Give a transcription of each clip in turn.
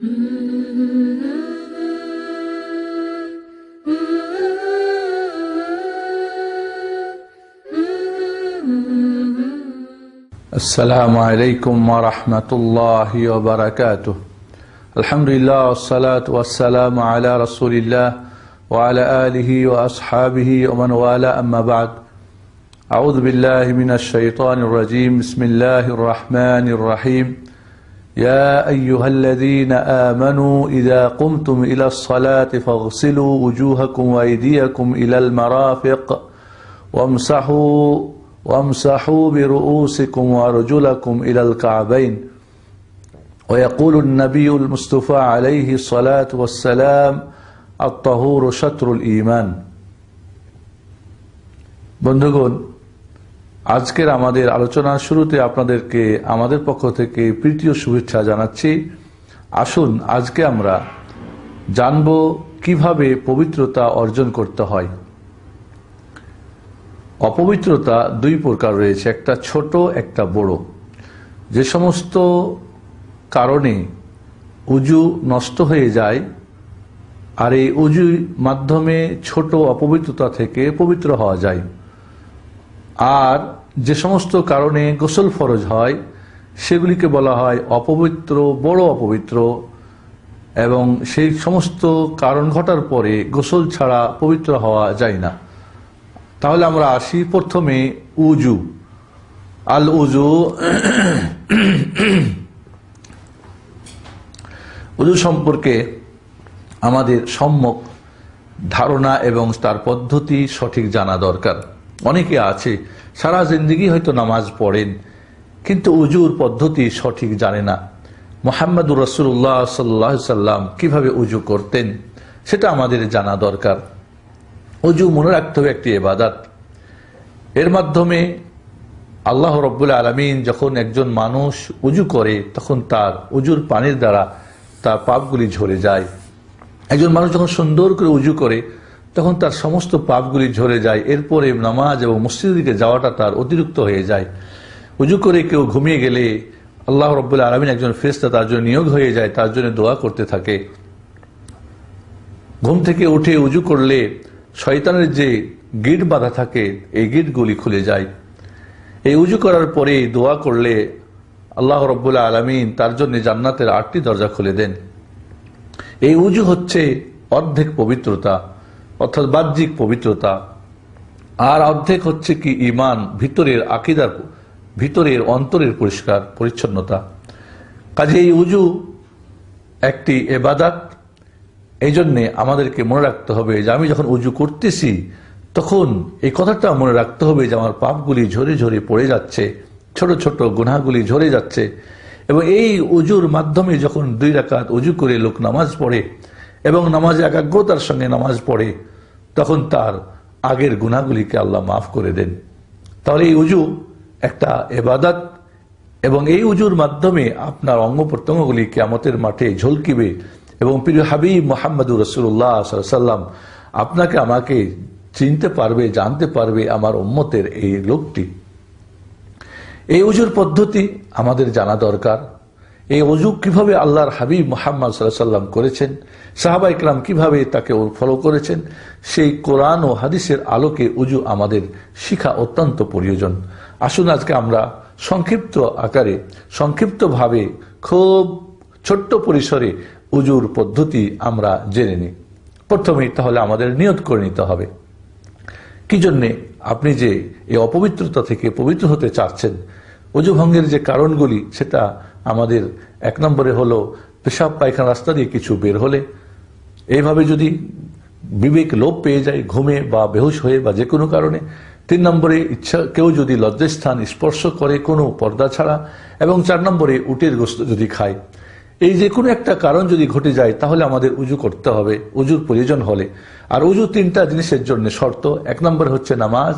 السلام عليكم ورحمة الله وبركاته. الحمد لله والصلاة والسلام على رسول الله وعلى آله وأصحابه ومن والاه. أما بعد أعوذ بالله من الشيطان الرجيم. بسم الله الرحمن الرحيم. يا أيها الذين آمنوا إذا قمتم إلى الصلاة فاغسلوا وجوهكم وأيديكم إلى المرافق وامسحوا وامسحوا برؤوسكم وأرجلكم إلى الكعبين. ويقول النبي المصطفى عليه الصلاة والسلام الطهور شطر الإيمان. بندقون আজকের আমাদের আলোচনার শুরুতে আপনাদেরকে আমাদের পক্ষ থেকে প্রীতীয় শুভেচ্ছা জানাচ্ছি। আসুন, আজকে আমরা জানব কীভাবে পবিত্রতা অর্জন করতে হয়। অপবিত্রতা দুই প্রকার রয়েছে, একটা ছোট, একটা বড়। যে সমস্ত কারণে উজু নষ্ট হয়ে যায়, আর এই উজু মাধ্যমে ছোট অপবিত্রতা থেকে পবিত্র হওয়া যায়। আর যে সমস্ত কারণে গোসল ফরজ হয়, সেগুলিকে বলা হয় অপবিত্র, বড় অপবিত্র, এবং সেই সমস্ত কারণ ঘটার পরে গোসল ছাড়া পবিত্র হওয়া যায় না। তাহলে আমরা আসি প্রথমে উজু। আল উজু উজু সম্পর্কে আমাদের সম্যক ধারণা এবং তার পদ্ধতি সঠিক জানা দরকার। অনেকে আছে, সারা জিন্দগি হয়তো নামাজ পড়েন, কিন্তু উজুর পদ্ধতি সঠিক জানে না। মোহাম্মদুর রসুল্লাহ সাল্লাহ সাল্লাম কীভাবে উজু করতেন, সেটা আমাদের জানা দরকার। উজু মনে রাখতে হবে একটি এবাদাত এর মাধ্যমে আল্লাহ রব্বুল আলমিন যখন একজন মানুষ উজু করে, তখন তার উজুর পানির দ্বারা তার পাপগুলি ঝরে যায়। একজন মানুষ যখন সুন্দর করে উজু করে তখন তার সমস্ত পাপগুলি ঝরে যায়। এরপরে নামাজ এবং মসজিদের দিকে যাওয়াটা তার অতিরিক্ত হয়ে যায়। উজু করে কেউ ঘুমিয়ে গেলে আল্লাহ রব্বুল আলমিন একজন ফেরেস্তা তার জন্য নিয়োগ হয়ে যায়, তার জন্য দোয়া করতে থাকে। ঘুম থেকে উঠে উজু করলে শয়তানের যে গিট বাঁধা থাকে, এই গিটগুলি খুলে যায়। এই উজু করার পরে দোয়া করলে আল্লাহ রব্বুল্লাহ আলমিন তার জন্য জান্নাতের আটটি দরজা খুলে দেন। এই উজু হচ্ছে অর্ধেক পবিত্রতা। অর্থাৎ বাহ্যিক পবিত্রতা। আর অর্ধেক হচ্ছে কি ইমান ভিতরের আকিদার ভিতরের অন্তরের পরিষ্কার, পরিচ্ছন্নতা। কাজে এই উজু একটি এবাদাত। এই জন্যে আমাদেরকে মনে রাখতে হবে যে আমি যখন উজু করতেছি, তখন এই কথাটা মনে রাখতে হবে যে আমার পাপগুলি ঝরে ঝরে পড়ে যাচ্ছে, ছোট ছোট গুনাগুলি ঝরে যাচ্ছে। এবং এই উজুর মাধ্যমে যখন দুই রাকাত উজু করে লোক নামাজ পড়ে এবং নামাজে একাগ্রতার সঙ্গে নামাজ পড়ে তখন তার আগের গুণাগুলিকে আল্লাহ মাফ করে দেন। তাহলে এই উজু একটা এবাদাত এবং এই উজুর মাধ্যমে আপনার অঙ্গ প্রত্যঙ্গগুলি কেমতের মাঠে ঝলকিবে এবং প্রিয় হাবিব মোহাম্মদুর রসুল্লাহ সাল্লাম আপনাকে আমাকে চিনতে পারবে, জানতে পারবে আমার উম্মতের এই লোকটি। এই উজুর পদ্ধতি আমাদের জানা দরকার। এই অজু কীভাবে আল্লাহর হাবিব মোহাম্মদ সাল্লাম করেছেন? সাহাবা ইকরাম কীভাবে তাকে ফলো করেছেন? সেই কোরআন ও হাদিসের আলোকে উজু আমাদের শিখা অত্যন্ত প্রয়োজন। আসুন আজকে আমরা সংক্ষিপ্ত আকারে, সংক্ষিপ্তভাবে খুব ছোট্ট পরিসরে উজুর পদ্ধতি আমরা জেনে নিই। প্রথমেই তাহলে আমাদের নিয়ত করে নিতে হবে। কি জন্যে আপনি যে এই অপবিত্রতা থেকে পবিত্র হতে চাচ্ছেন অজু ভঙ্গের যে কারণগুলি, সেটা আমাদের এক নম্বরে হলো পেশাব পায়খানা রাস্তা দিয়ে কিছু বের হলে। এইভাবে যদি বিবেক লোপ পেয়ে যায়, ঘুমে বা বেহুশ হয়ে বা যে কোনো কারণে। তিন নম্বরে ইচ্ছা, কেউ যদি লজ্জাস্থান স্পর্শ করে কোনো পর্দা ছাড়া। এবং চার নম্বরে উটের গোস্ত যদি খায়। এই যে কোনো একটা কারণ যদি ঘটে যায়, তাহলে আমাদের উজু করতে হবে, উজুর প্রয়োজন হলে। আর উজু তিনটা জিনিসের জন্য শর্ত, এক নম্বরে হচ্ছে নামাজ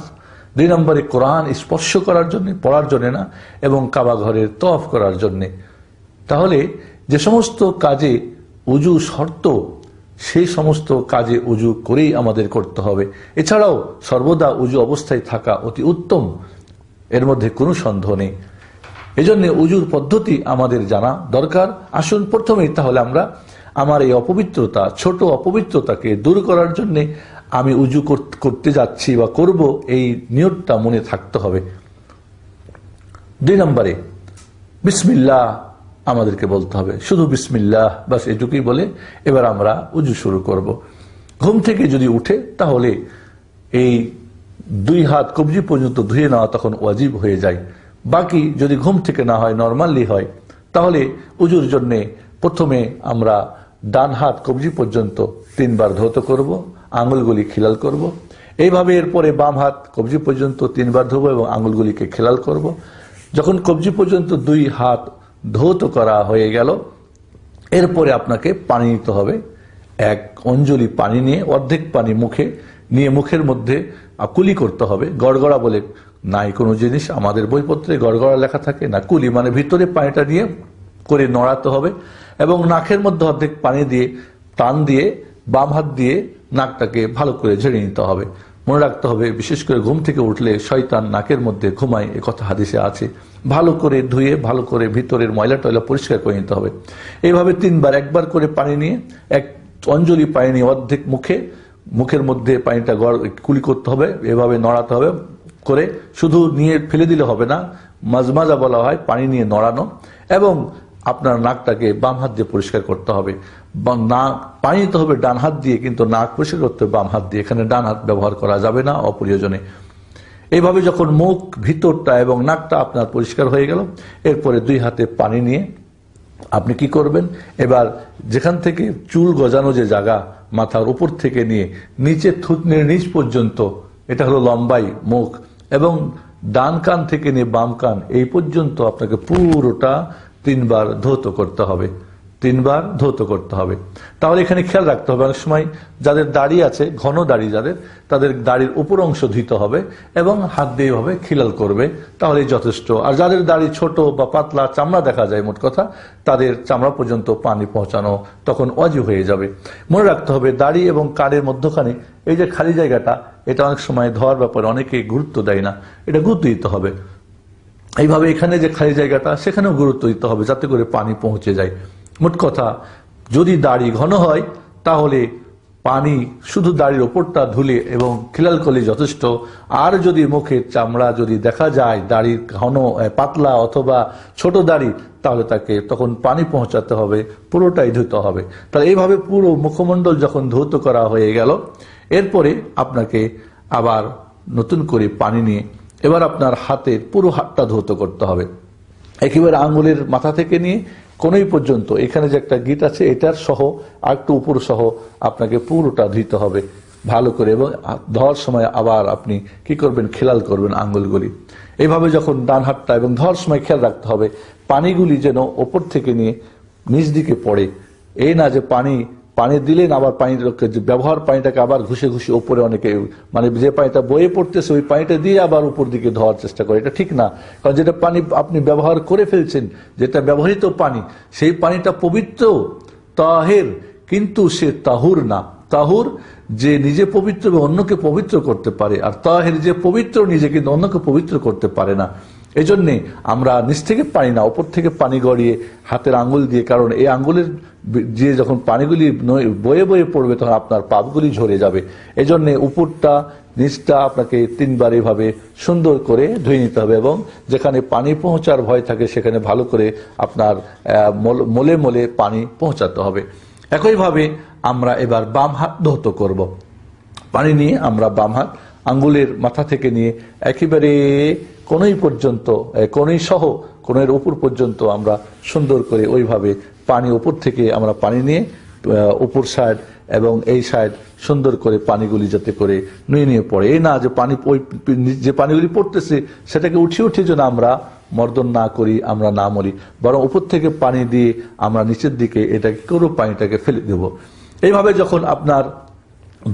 দুই নম্বরে কোরআন স্পর্শ করার জন্য, পড়ার জন্য না, এবং কাবা ঘরের তফ করার জন্যে। তাহলে যে সমস্ত কাজে উজু শর্ত সেই সমস্ত কাজে উজু করেই আমাদের করতে হবে। এছাড়াও সর্বদা উজু অবস্থায় থাকা অতি উত্তম, এর মধ্যে কোনো সন্দেহ নেই। এই জন্য উজুর পদ্ধতি আমাদের জানা দরকার। আসুন প্রথমেই তাহলে আমরা আমার এই অপবিত্রতা, ছোট অপবিত্রতাকে দূর করার জন্য আমি উজু কর- করতে যাচ্ছি বা করব, এই নিয়তটা মনে থাকতে হবে। দুই নম্বরে, বিসমিল্লাহ আমাদেরকে বলতে হবে। শুধু বিসমিল্লাহ, বাস এটুকুই বলে, এবার আমরা উজু শুরু করব। ঘুম থেকে যদি উঠে, তাহলে এই দুই হাত কবজি পর্যন্ত ধুয়ে নেওয়া তখন ওয়াজিব হয়ে যায়। বাকি যদি ঘুম থেকে না হয়, নর্মালি হয়, তাহলে উজুর জন্যে প্রথমে আমরা ডান হাত কবজি পর্যন্ত তিনবার ধৌত করব, আঙুলগুলি খিলাল করব। এইভাবে এরপরে বাম হাত কবজি পর্যন্ত তিনবার ধোবো এবং আঙুলগুলিকে খেলাল করব। যখন কবজি পর্যন্ত দুই হাত ধৌত করা হয়ে গেল, এরপরে আপনাকে পানি নিতে হবে। এক অঞ্জলি পানি নিয়ে, অর্ধেক পানি মুখে নিয়ে মুখের মধ্যে কুলি করতে হবে। গড়গড়া বলে নাই কোনো জিনিস, আমাদের বইপত্রে গড়গড়া লেখা থাকে না। কুলি মানে ভিতরে পানিটা নিয়ে করে নড়াতে হবে। এবং নাকের মধ্যে অর্ধেক পানি দিয়ে, টান দিয়ে, বাম হাত দিয়ে নাকটাকে ভালো করে ঝেড়ে নিতে হবে। মনে রাখতে হবে, বিশেষ করে ঘুম থেকে উঠলে শয়তান নাকের মধ্যে ঘুমায়, এ কথা হাদিসে আছে। ভালো করে ধুয়ে, ভালো করে ভিতরের ময়লা টয়লা পরিষ্কার করে নিতে হবে। এইভাবে তিনবার, একবার করে পানি নিয়ে, এক অঞ্জলি পানি নিয়ে অর্ধেক মুখে, মুখের মধ্যে পানিটা গড়, কুলি করতে হবে, এভাবে নড়াতে হবে করে। শুধু নিয়ে ফেলে দিলে হবে না, মাজমাজা বলা হয়, পানি নিয়ে নড়ানো। এবং আপনার নাকটাকে বাম হাত দিয়ে পরিষ্কার করতে হবে। নাক, পানি নিতে হবে ডান হাত দিয়ে, কিন্তু নাক পরিষ্কার করতে হবে বাম হাত দিয়ে। এখানে ডান হাত ব্যবহার করা যাবে না, অপ্রয়োজনে। এইভাবে যখন মুখ ভিতরটা এবং নাকটা আপনার পরিষ্কার হয়ে গেল, এরপরে দুই হাতে পানি নিয়ে আপনি কি করবেন? এবার যেখান থেকে চুল গজানো যে জায়গা, মাথার উপর থেকে নিয়ে নিচে থুতনির নিচ পর্যন্ত, এটা হলো লম্বাই মুখ, এবং ডান কান থেকে নিয়ে বাম কান, এই পর্যন্ত আপনাকে পুরোটা তিনবার ধৌত করতে হবে। তিনবার ধৌত করতে হবে। তাহলে এখানে খেয়াল রাখতে হবে, অনেক সময় যাদের দাড়ি আছে, ঘন দাড়ি যাদের, তাদের দাড়ির উপর অংশ ধুইতে হবে এবং হাত দিয়ে এভাবে খিলাল করবে তাহলে যথেষ্ট। আর যাদের দাড়ি ছোট বা পাতলা চামড়া দেখা যায় মোট কথা, তাদের চামড়া পর্যন্ত পানি পৌঁছানো তখন অজু হয়ে যাবে। মনে রাখতে হবে, দাড়ি এবং কানের মধ্যখানে এই যে খালি জায়গাটা, এটা অনেক সময় ধোয়ার ব্যাপারে অনেকে গুরুত্ব দেয় না। এটা গুরুত্ব দিতে হবে। এইভাবে এখানে যে খালি জায়গাটা, সেখানেও গুরুত্ব দিতে হবে যাতে করে পানি পৌঁছে যায়। মোট কথা, যদি দাড়ি ঘন হয়, তাহলে পানি শুধু দাড়ির ওপরটা ধুলে এবং খিলাল করলে যথেষ্ট। আর যদি মুখের চামড়া যদি দেখা যায়, দাড়ির ঘন পাতলা অথবা ছোট দাড়ি, তাহলে তাকে তখন পানি পৌঁছাতে হবে, পুরোটাই ধুতে হবে। তাহলে এইভাবে পুরো মুখমণ্ডল যখন ধৌত করা হয়ে গেল, এরপরে আপনাকে আবার নতুন করে পানি নিয়ে এবার আপনার হাতের পুরো হাতটা ধৌত করতে হবে। একেবারে আঙুলের মাথা থেকে নিয়ে কোনই পর্যন্ত। এখানে যে একটা গিট আছে, এটার সহ আর একটু উপর সহ আপনাকে পুরোটা ধুইতে হবে ভালো করে। এবং ধোয়ার সময় আবার আপনি কি করবেন? খেলাল করবেন আঙ্গুলগুলি এইভাবে যখন ডান হাতটা এবং ধর সময় খেয়াল রাখতে হবে, পানিগুলি যেন ওপর থেকে নিয়ে নিচ দিকে পড়ে। এই না যে পানি পানি দিলেন, আবার পানি ব্যবহার পানিটাকে আবার ঘুষে ঘুষে ওপরে অনেকে মানে যে পানিটা বয়ে পড়তেছে, ওই পানিটা দিয়ে আবার উপর দিকে ধোয়ার চেষ্টা করে। এটা ঠিক না। কারণ যেটা পানি আপনি ব্যবহার করে ফেলছেন, যেটা ব্যবহৃত পানি, সেই পানিটা পবিত্র, তাহের, কিন্তু সে তাহুর না। তাহুর যে নিজে পবিত্র অন্যকে পবিত্র করতে পারে, আর তাহের যে পবিত্র নিজে কিন্তু অন্যকে পবিত্র করতে পারে না। এই জন্যে আমরা নিচ থেকে পানি না ওপর থেকে পানি গড়িয়ে হাতের আঙ্গুল দিয়ে, কারণ এই আঙ্গুলের যে যখন পানিগুলি বয়ে বয়ে পড়বে তখন আপনার পাপগুলি ঝরে যাবে। এই জন্যে উপরটা, নিচটা আপনাকে তিনবার এভাবে সুন্দর করে ধুয়ে নিতে হবে এবং যেখানে পানি পৌঁছার ভয় থাকে সেখানে ভালো করে আপনার মলে মলে পানি পৌঁছাতে হবে। একইভাবে আমরা এবার বাম হাত ধৌত করব। পানি নিয়ে আমরা বাম হাত আঙ্গুলের মাথা থেকে নিয়ে একেবারে কোনই পর্যন্ত কোনই সহ কোনের উপর পর্যন্ত আমরা সুন্দর করে ওইভাবে পানি উপর থেকে আমরা পানি নিয়ে উপর সাইড এবং এই সাইড সুন্দর করে পানিগুলি যাতে করে নুয়ে নিয়ে পড়ে। এই না যে পানি ওই যে পানিগুলি পড়তেছে, সেটাকে উঠিয়ে উঠিয়ে যেন আমরা মর্দন না করি, আমরা না মরি, বরং উপর থেকে পানি দিয়ে আমরা নিচের দিকে এটাকে কোনো পানিটাকে ফেলে দেব। এইভাবে যখন আপনার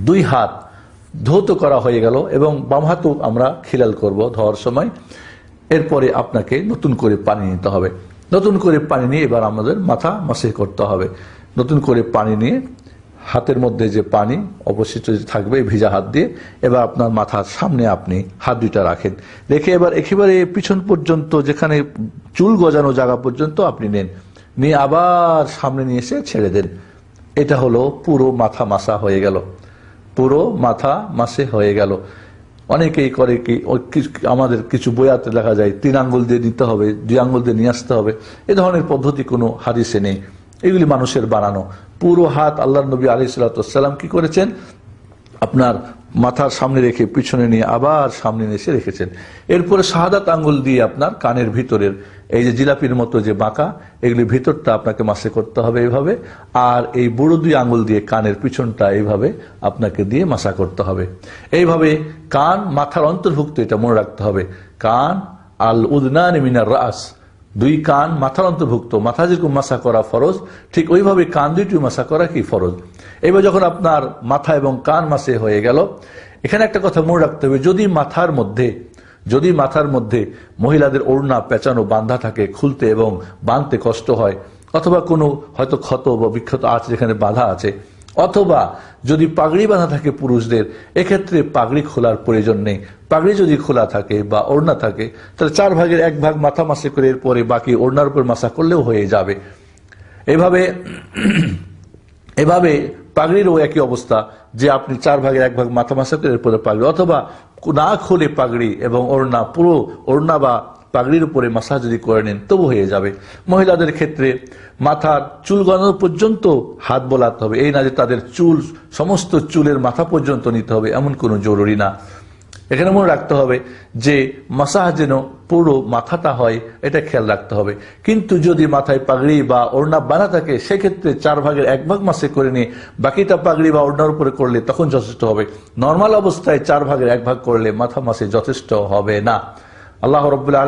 দুই হাত ধৌত করা হয়ে গেল এবং বাম হাতও আমরা খিলাল করব ধোয়ার সময়। এরপরে আপনাকে নতুন করে পানি নিতে হবে। নতুন করে পানি নিয়ে এবার আমাদের মাথা মাসে করতে হবে। নতুন করে পানি নিয়ে হাতের মধ্যে যে পানি অবশিষ্ট থাকবে ভিজা হাত দিয়ে এবার আপনার মাথার সামনে আপনি হাত দুইটা রাখেন। রেখে এবার একেবারে পিছন পর্যন্ত যেখানে চুল গজানো জায়গা পর্যন্ত আপনি নেন। নিয়ে আবার সামনে নিয়ে এসে ছেড়ে দেন। এটা হলো পুরো মাথা মাসা হয়ে গেল। পুরো মাথা মাসে হয়ে গেল। অনেকেই করে কি আমাদের কিছু বইয়াতে দেখা যায়, তিন আঙ্গুল দিয়ে নিতে হবে, দুই আঙ্গুল দিয়ে নিয়ে আসতে হবে। এ ধরনের পদ্ধতি কোনো হাদিসে নেই। এগুলি মানুষের বানানো। পুরো হাত আল্লাহ নবী আলি সাল্লাম কি করেছেন? আপনার মাথার সামনে রেখে পিছনে নিয়ে আবার সামনে এসে রেখেছেন। এরপরে শাহাদাত আঙ্গুল দিয়ে আপনার কানের ভিতরের এই যে জিলাপির মতো যে বাঁকা এগুলি ভিতরটা আপনাকে মাসে করতে হবে এইভাবে আর এই বুড়ো দুই আঙ্গুল দিয়ে কানের পিছনটা এইভাবে আপনাকে দিয়ে মাসা করতে হবে। এইভাবে কান মাথার অন্তর্ভুক্ত এটা মনে রাখতে হবে। কান আল উদনান মিনার রাস দুই কান মাথার অন্তর্ভুক্ত, মাথা যেরকম মাসা করা ফরজ, ঠিক ওইভাবে কান দুইটি মাসা করা কি ফরজ? এবার যখন আপনার মাথা এবং কান মাসে হয়ে গেল, এখানে একটা কথা মনে রাখতে হবে, যদি মাথার মধ্যে, যদি মাথার মধ্যে মহিলাদের ওড়না, পেঁচানো বান্ধা থাকে, খুলতে এবং বাঁধতে কষ্ট হয়, অথবা কোনো হয়তো ক্ষত বা বিক্ষত আছে যেখানে বাধা আছে অথবা যদি পাগড়ি বাঁধা থাকে পুরুষদের, এক্ষেত্রে পাগড়ি খোলার প্রয়োজন নেই। পাগড়ি যদি খোলা থাকে বা ওড়না থাকে, তাহলে চার ভাগের এক ভাগ মাথা মাসে করে এরপরে বাকি ওড়নার উপর মাসা করলেও হয়ে যাবে। এভাবে এভাবে পাগড়িরও একই অবস্থা, যে আপনি চার ভাগের এক ভাগ মাথা মাসা করে এরপরে পাগড়ি, অথবা না খুলে পাগড়ি এবং ওড়না, পুরো ওড়না বা পাগড়ির উপরে মাসা যদি করে নেন, তবু হয়ে যাবে। মহিলাদের ক্ষেত্রে মাথার চুল গণানো পর্যন্ত হাত বোলাতে হবে। এই না যে তাদের চুল, সমস্ত চুলের মাথা পর্যন্ত নিতে হবে, এমন কোনো জরুরি না। এখানে মনে রাখতে হবে যে মাসাহ যেন পুরো মাথাটা হয়, এটা খেয়াল রাখতে হবে। কিন্তু যদি মাথায় পাগড়ি বা ওড়না বানা থাকে, সেক্ষেত্রে চার ভাগের এক ভাগ মাসে করে নিয়ে বাকিটা পাগড়ি বা ওড়নার উপরে করলে তখন যথেষ্ট হবে। নর্মাল অবস্থায় চার ভাগের এক ভাগ করলে মাথা মাসে যথেষ্ট হবে না। আল্লাহ রবাহ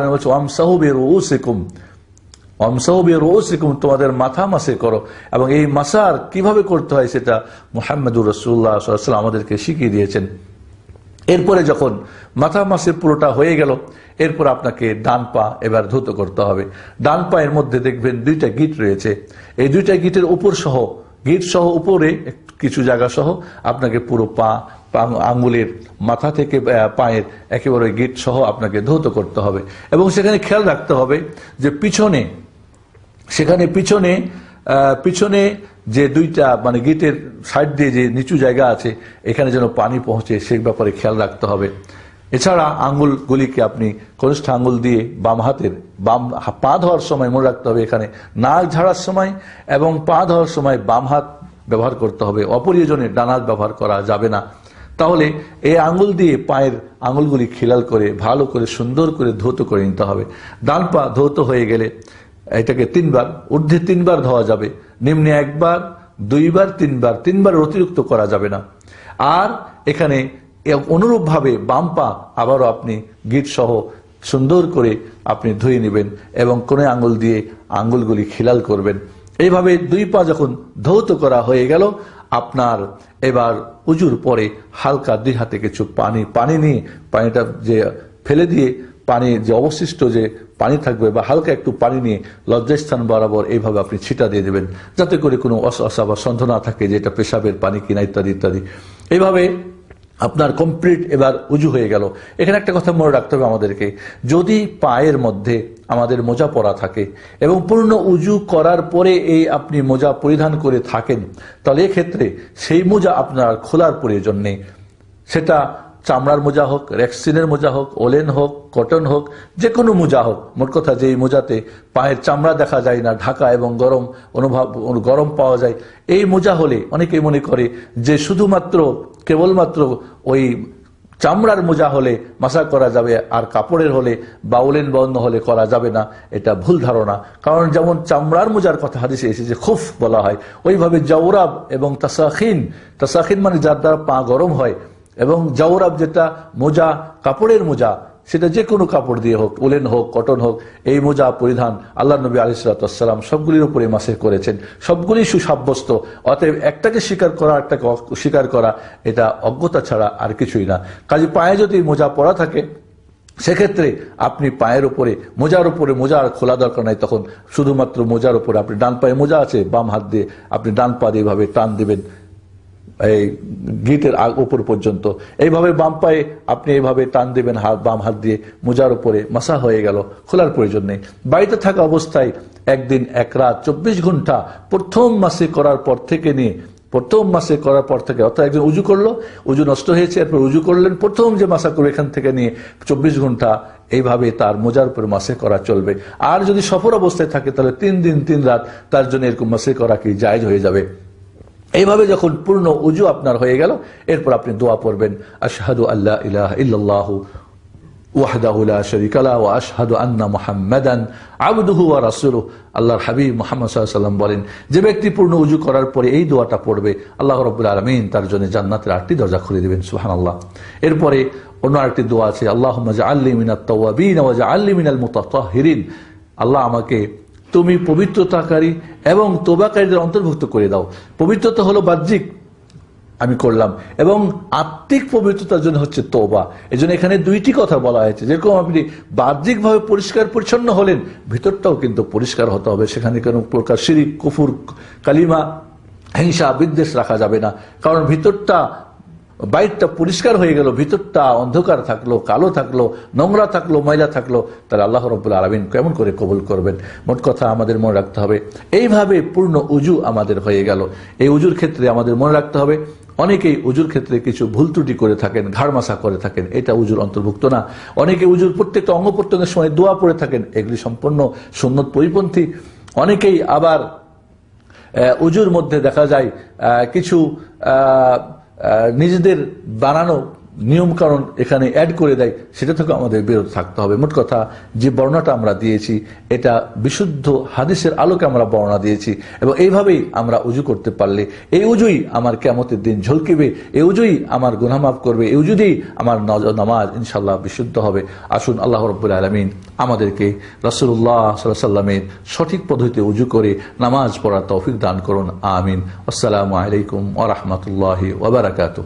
বলছে তোমাদের মাথা মাসে করো। এবং এই মাসার কীভাবে করতে হয় সেটা মোহাম্মদুর রসুল্লাহ আমাদেরকে শিখিয়ে দিয়েছেন। এরপরে যখন মাথা মাসে পুরোটা হয়ে গেল, এরপর আপনাকে ডান পা এবার ধুত করতে হবে। ডান পায়ের মধ্যে দেখবেন দুইটা গিট রয়েছে। এই দুইটা গিটের উপর সহ গিট সহ উপরে কিছু জায়গা সহ আপনাকে পুরো পা আঙ্গুলের মাথা থেকে পায়ের একেবারে গিট সহ আপনাকে ধৌত করতে হবে। এবং সেখানে খেয়াল রাখতে হবে যে পিছনে, সেখানে পিছনে পিছনে যে দুইটা মানে গেটের সাইড দিয়ে যে নিচু জায়গা আছে, এখানে যেন পানি পৌঁছে সে ব্যাপারে খেয়াল রাখতে হবে। এছাড়া আঙ্গুলগুলিকে আপনি কনিষ্ঠ আঙ্গুল দিয়ে বাম হাতের, বাম পা ধোয়ার সময় মনে রাখতে হবে এখানে, নাক ঝাড়ার সময় এবং পা ধোয়ার সময় বাম হাত ব্যবহার করতে হবে অপরিজনে ডান হাত ব্যবহার করা যাবে না। তাহলে এই আঙুল দিয়ে পায়ের আঙুলগুলি খিলাল করে, ভালো করে, সুন্দর করে ধৌত করে নিতে হবে। ডান পা ধৌত হয়ে গেলে এটাকে তিনবার, ঊর্ধ্বে তিনবার ধোয়া যাবে, নিম্নে একবার, দুইবার, তিনবার তিনবার অতিরিক্ত করা যাবে না। আর এখানে অনুরূপভাবে বাম পা আবারও আপনি গিট সহ সুন্দর করে আপনি ধুয়ে নেবেন এবং কোনে আঙুল দিয়ে আঙুলগুলি খিলাল করবেন। এইভাবে দুই পা যখন ধৌত করা হয়ে গেল, আপনার এবার উজুর পরে হালকা দুই হাতে কিছু পানি পানি নিয়ে পানিটা যে ফেলে দিয়ে পানি যে অবশিষ্ট যে পানি থাকবে বা হালকা একটু পানি নিয়ে লজ্জাস্থান বরাবর এইভাবে আপনি ছিটা দিয়ে দেবেন। যাতে করে কোনো অসা বা সন্দেহ না থাকে যে এটা পেশাবের পানি কিনা ইত্যাদি ইত্যাদি। এইভাবে আপনার কমপ্লিট এবার উজু হয়ে গেল। এখানে একটা কথা মনে রাখতে হবে আমাদেরকে। যদি পায়ের মধ্যে আমাদের মোজা পরা থাকে এবং পূর্ণ উজু করার পরে এই আপনি মোজা পরিধান করে থাকেন, তাহলে এক্ষেত্রে সেই মোজা আপনার খোলার প্রয়োজন নেই। সেটা চামড়ার মোজা হোক, রেক্সিনের মোজা হোক, ওলেন হোক, কটন হোক যে কোনো মোজা হোক, মোট কথা যে এই মোজাতে পায়ের চামড়া দেখা যায় না, ঢাকা এবং গরম অনুভব, গরম পাওয়া যায়, এই মোজা হলে অনেকেই মনে করে যে শুধুমাত্র, কেবলমাত্র ওই চামড়ার মোজা হলে মাসা করা যাবে, আর কাপড়ের হলে বা ওলেন বন্ধ হলে করা যাবে না, এটা ভুল ধারণা। কারণ যেমন চামড়ার মোজার কথা হাদিসে এসেছে, খুফ বলা হয়, ওইভাবে জাউরাব এবং তাসাখিন তাসাখিন মানে যার দ্বারা পা গরম হয় এবং জাউরাব যেটা মোজা, কাপড়ের মোজা, সেটা যে কোনো কাপড় দিয়ে হোক, উলেন হোক, কটন হোক, এই মোজা পরিধান আল্লাহ নবী আলিসাল্লাম সবগুলির উপরে মাসে করেছেন। সবগুলি সুসাব্যস্ত, অতএব একটাকে স্বীকার করা একটাকে স্বীকার করা, এটা অজ্ঞতা ছাড়া আর কিছুই না। কাজে পায়ে যদি মোজা পরা থাকে, সেক্ষেত্রে আপনি পায়ের উপরে, মোজার উপরে, মোজা আর খোলা দরকার নাই তখন শুধুমাত্র মোজার উপরে, আপনি ডান পায়ে মোজা আছে, বাম হাত দিয়ে আপনি ডান পা দিয়ে এভাবে টান দিবেন। এই গিটের উপর পর্যন্ত। এইভাবে বাম পায়ে আপনি এইভাবে টান দেবেন, হাত, বাম হাত দিয়ে মোজার উপরে, মাসা হয়ে গেল, খোলার প্রয়োজন নেই। বাড়িতে থাকা অবস্থায় একদিন, এক রাত, চব্বিশ ঘণ্টা প্রথম মাসে করার পর থেকে নিয়ে, প্রথম মাসে করার পর থেকে, অর্থাৎ একজন উজু করল, উজু নষ্ট হয়েছে, এরপর উজু করলেন, প্রথম যে মাসা করবে এখান থেকে নিয়ে চব্বিশ ঘণ্টা এইভাবে তার মোজার উপর মাসে করা চলবে। আর যদি সফর অবস্থায় থাকে, তাহলে তিন দিন, তিন রাত তার জন্য এরকম মাসে করা কি জায়জ হয়ে যাবে? এইভাবে যখন পূর্ণ উজু আপনার হয়ে গেল, এরপর আপনি দোয়া পড়বেন, আশহাদু আল্লাহ ইলাহ ওয়া আশহাদু বলেন, যে ব্যক্তি পূর্ণ উজু করার পরে এই দোয়াটা পড়বে, আল্লাহ রাব্বুল আলামিন তার জন্য জান্নাতের আটটি দরজা খুলে দিবেন, সুবহানাল্লাহ। এরপরে অন্য আরেকটি দোয়া আছে মুতাতাহহিরিন আল্লাহ আমাকে তুমি পবিত্রতাকারী এবং তোবাকারীদের অন্তর্ভুক্ত করে দাও। পবিত্রতা হলো বাহ্যিক আমি করলাম এবং আত্মিক পবিত্রতার জন্য হচ্ছে তোবা। এই জন্য এখানে দুইটি কথা বলা হয়েছে। যেরকম আপনি বাহ্যিকভাবে পরিষ্কার পরিচ্ছন্ন হলেন, ভিতরটাও কিন্তু পরিষ্কার হতে হবে। সেখানে কোনো প্রকার শিরিক, কুফুর, কালিমা, হিংসা, বিদ্বেষ রাখা যাবে না। কারণ ভিতরটা বাইরটা পরিষ্কার হয়ে গেল ভিতরটা অন্ধকার থাকল কালো থাকল নোংরা থাকল ময়লা থাকল তাহলে আল্লাহ রব্বুল আলমিন কেমন করে কবুল করবেন? মোট কথা আমাদের মনে রাখতে হবে এইভাবে পূর্ণ উজু আমাদের হয়ে গেল। এই উজুর ক্ষেত্রে আমাদের মনে রাখতে হবে অনেকেই উজুর ক্ষেত্রে কিছু ভুল ত্রুটি করে থাকেন ঘাড়মাসা করে থাকেন এটা উজুর অন্তর্ভুক্ত না। অনেকে উজুর প্রত্যেকটা অঙ্গ প্রত্যঙ্গের সময় দোয়া পড়ে থাকেন এগুলি সম্পূর্ণ সুন্নত পরিপন্থী। অনেকেই আবার উজুর মধ্যে দেখা যায় কিছু আহ, নিজেদের বানানো নিয়ম কারণ এখানে অ্যাড করে দেয়, সেটা থেকে আমাদের বিরত থাকতে হবে। মোট কথা, যে বর্ণনাটা আমরা দিয়েছি, এটা বিশুদ্ধ হাদিসের আলোকে আমরা বর্ণনা দিয়েছি এবং এইভাবেই আমরা উজু করতে পারলে, এই উজুই আমার কেমতের দিন ঝলকিবে, এই উজুই আমার গুনামাফ করবে, এই উজুতেই আমার নামাজ ইনশাল্লাহ বিশুদ্ধ হবে। আসুন আল্লাহ রব্বুল আলমিন আমাদেরকে রসুল্লাহ সাল্লামের সঠিক পদ্ধতিতে উজু করে নামাজ পড়ার তৌফিক দান করুন। আমিন। আসসালামু আলাইকুম ওরহমতুল্লাহি ওবরাকাতু